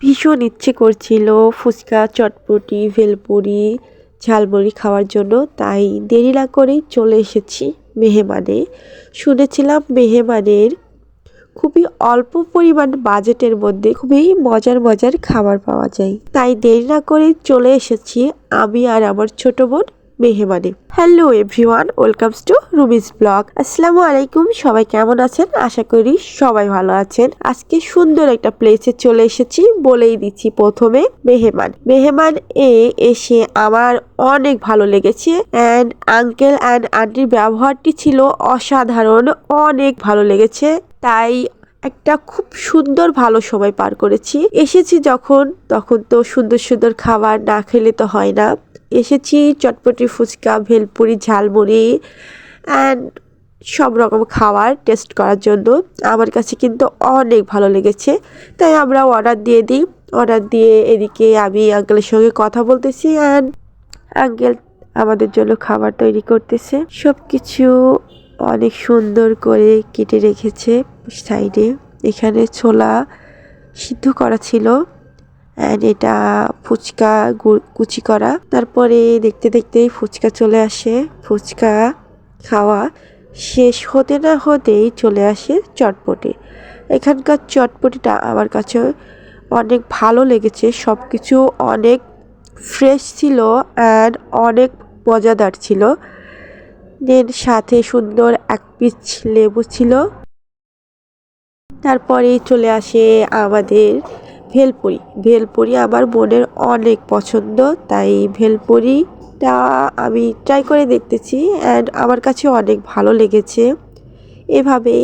ভীষণ ইচ্ছে করছিল ফুচকা, চটপটি, ভেলপুরি, ঝালমুড়ি খাওয়ার জন্য। তাই দেরি না করেই চলে এসেছি মেহেমানে। শুনেছিলাম মেহেমানের খুবই অল্প পরিমাণ বাজেটের মধ্যে খুবই মজার মজার খাবার পাওয়া যায়। তাই দেরি না করে চলে এসেছি আমি আর আমার ছোট বোন মেহমানে। Hello everyone welcomes to Ruby's blog আসসালামু আলাইকুম, সবাই কেমন আছেন? আশা করি সবাই ভালো আছেন। আজকে সুন্দর একটা প্লেসে চলে এসেছি বলেই দিচ্ছি প্রথমে মেহমান। মেহমান এ এসে আমার অনেক ভালো লেগেছে অ্যান্ড আঙ্কেল অ্যান্ড আন্টির ব্যবহারটি ছিল অসাধারণ, অনেক ভালো লেগেছে। তাই একটা খুব সুন্দর ভালো সময় পার করেছি। এসেছি যখন, তখন তো সুন্দর সুন্দর খাবার না খেলে তো হয় না। এসেছি, চটপটি ফুচকা, ভেলপুরি, ঝালমুড়ি অ্যান্ড সব রকম খাবার টেস্ট করার জন্য। আমার কাছে কিন্তু অনেক ভালো লেগেছে, তাই আমরা অর্ডার দিয়ে দিই। অর্ডার দিয়ে এদিকে আমি আঙ্কেলের সঙ্গে কথা বলতেছি অ্যান্ড আঙ্কেল আমাদের জন্য খাবার তৈরি করতেছে। সব কিছু অনেক সুন্দর করে কেটে রেখেছে সাইডে এখানে ছোলা সিদ্ধ করা ছিল। অ্যান্ড এটা ফুচকা কুচি করা। তারপরে দেখতে দেখতেই ফুচকা চলে আসে। ফুচকা খাওয়া শেষ হতে না হতেই চলে আসে চটপটি। এখানকার চটপটিটা আমার কাছে অনেক ভালো লেগেছে। সব কিছু অনেক ফ্রেশ ছিল অ্যান্ড অনেক মজাদার ছিল। দেন সাথে সুন্দর এক পিস লেবু ছিল। তারপরে চলে আসে আমাদের ভেলপুরি। ভেলপুরি আমার বোনের অনেক পছন্দ, তাই ভেলপুরিটা আমি ট্রাই করে দেখতেছি অ্যান্ড আমার কাছে অনেক ভালো লেগেছে। এভাবে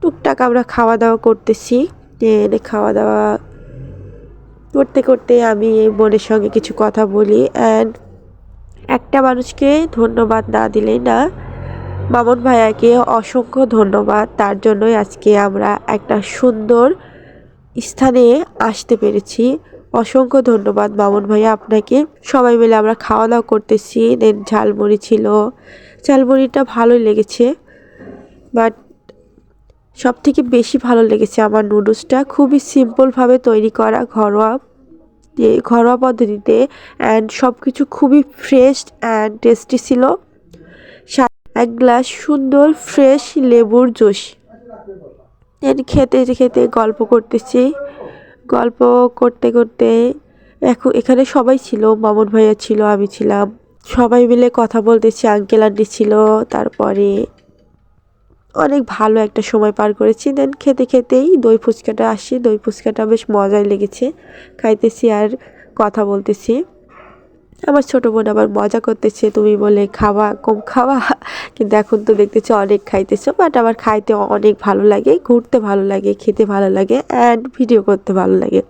টুকটাক আমরা খাওয়া দাওয়া করতেছি। দেন খাওয়া দাওয়া করতে করতে আমি বোনের সঙ্গে কিছু কথা বলি। অ্যান্ড একটা মানুষকে ধন্যবাদ না দিলেই না, মামুন ভাইয়াকে অসংখ্য ধন্যবাদ। তার জন্যই আজকে আমরা একটা সুন্দর স্থানে আসতে পেরেছি। অসংখ্য ধন্যবাদ মামুন ভাইয়া আপনাকে। সবাই মিলে আমরা খাওয়া দাওয়া করতেছি। দেন ঝালমুড়ি ছিল। ঝালমুড়িটা ভালোই লেগেছে। বাট সব থেকে বেশি ভালো লেগেছে আমার নুডলসটা। খুবই সিম্পলভাবে তৈরি করা ঘরোয়া ঘরোয়া পদ্ধতিতে অ্যান্ড সব কিছু খুবই ফ্রেশ অ্যান্ড টেস্টি ছিল। এক গ্লাস সুন্দর ফ্রেশ লেবুর জুস। খেতে খেতে গল্প করতেছি। গল্প করতে করতে এখন এখানে সবাই ছিল, মামুন ভাইয়া ছিল, আমি ছিলাম। সবাই মিলে কথা বলতেছি আঙ্কেল আন্টি ছিল, তারপরে অনেক ভালো একটা সময় পার করেছি। দেন খেতে, খেতেই দই ফুচকাটা আসি, দই ফুচকাটা বেশ মজাই লেগেছে। খাইতেছি আর কথা বলতেছি। আমার ছোটো বোন আবার মজা করতেছে, তুমি বলে খাওয়া, কম খাওয়া। কিন্তু এখন তো দেখতেছি অনেক খাইতেছো বাট আমার খাইতে অনেক ভালো লাগে, ঘুরতে ভালো লাগে, খেতে ভালো লাগে অ্যান্ড ভিডিও করতে ভালো লাগে।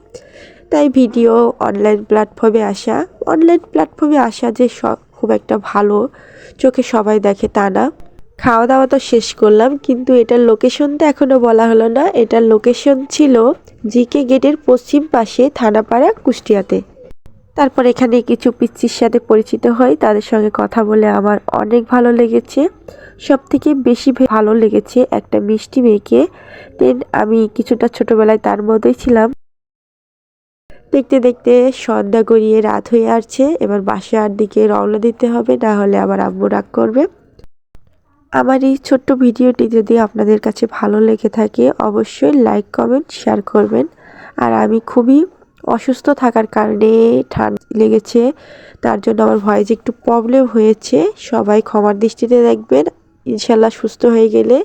তাই ভিডিও অনলাইন প্ল্যাটফর্মে আসা অনলাইন প্ল্যাটফর্মে আসা যে সব, খুব একটা ভালো, চোখে সবাই দেখে তা না। খাওয়া দাওয়া তো শেষ করলাম, কিন্তু এটার লোকেশনটা এখনও বলা হলো না। এটার লোকেশন ছিল জিকে গেটের পশ্চিম পাশে থানাপাড়া কুষ্টিয়াতে। তারপর এখানে কিছু পিচ্ছির সাথে পরিচিত হই। তাদের সঙ্গে কথা বলে আমার অনেক ভালো লেগেছে। সব থেকে বেশি ভালো লেগেছে একটা মিষ্টি মেয়েকে। দেন আমি কিছুটা ছোটবেলায় তার মধ্যেই ছিলাম। দেখতে দেখতে সন্ধ্যা গড়িয়ে রাত হয়ে আসছে। এবার বাসার দিকে রওনা দিতে হবে, না হলে আবার আম্মু রাগ করবে। আমার এই ছোট্ট ভিডিওটি যদি আপনাদের কাছে ভালো লেগে থাকে, অবশ্যই লাইক কমেন্ট শেয়ার করবেন। আর আমি খুবই অসুস্থ থাকার কারণে ঠান্ডা লেগেছে। তার জন্য আমার ভয়েসে একটু প্রবলেম হয়েছে। সবাই ক্ষমার দৃষ্টিতে দেখবেন। ইনশাল্লাহ সুস্থ হয়ে গেলে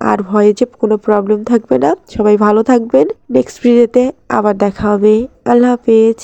আর ভয়েসে কোনো প্রবলেম থাকবে না। সবাই ভালো থাকবেন। নেক্সট ভিডিওতে আবার দেখা হবে। আল্লাহ হাফেজ।